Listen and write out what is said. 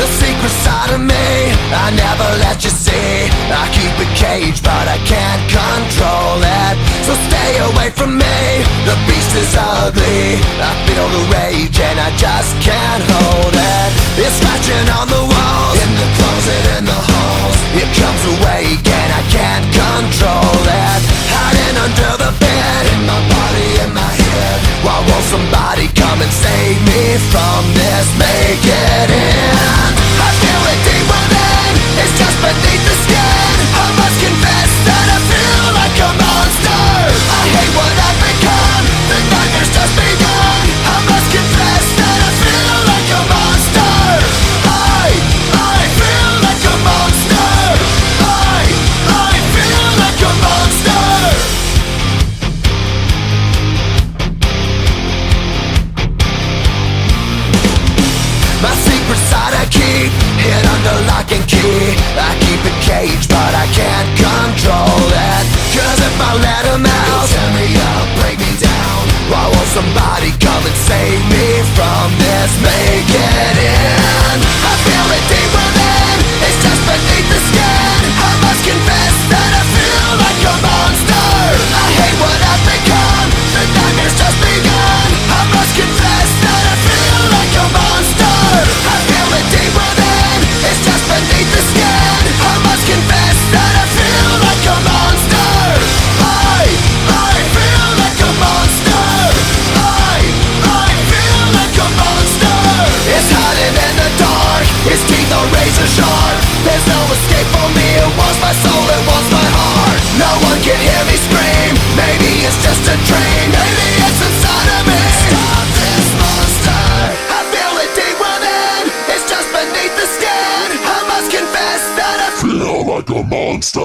The secret side of me, I never let you see. I keep it caged, but I can't control it. So stay away from me. The beast is ugly. I feel the rage and I just can't hold it. It's scratching on the walls, in the closet, in the halls. It comes awake and I can't control it. Hiding under the bed, in my body, in my head. Why won't somebody come and save me from this? Make it. Hid under lock and There's no escape for me. It my soul, it my heart. No one can hear me scream. Maybe it's just a dream. Maybe it's inside of me. Stop this monster. I feel it deep within It's just beneath the skin. I must confess that I Feel like a monster.